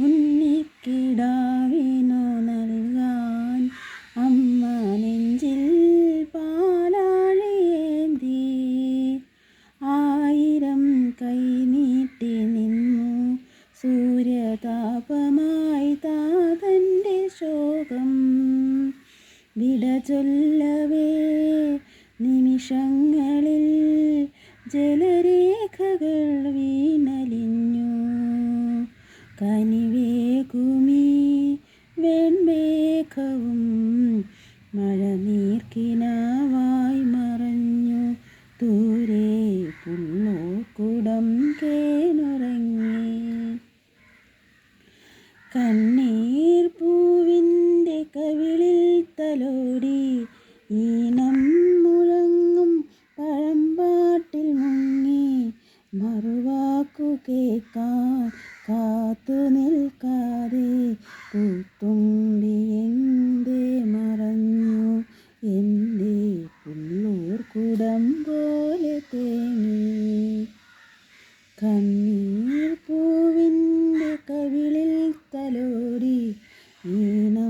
ഉണ്ണിക്കിടാവിനു നൽകാൻ അമ്മ നെഞ്ചിൽ പാലാഴിയേന്തി. ആയിരം കൈ നീട്ടി നിന്നു സൂര്യതാപമായി താതന്റെ ശോകം. വിട ചൊല്ലവേ നിമിഷങ്ങളിൽ ജലരേഖകൾ വീണലിഞ്ഞു കനിവേകുമീ വെൺമേഘവും മഴനീർക്കിനാവായി മറഞ്ഞു. ദൂരെ പുള്ളൂക്കുടം കേനുറങ്ങി കണ്ണീർ പൂവിന്റെ കേൾക്കാൻ കാത്തു നിൽക്കാതെ പൂത്തുമ്പി എന്തേ മറഞ്ഞു. എന്റെ പുല്ലൂർ കുടം പോലെ തേങ്ങി. കണ്ണീർ പൂവിന്റെ കവിളിൽ തലോടി. ഈണം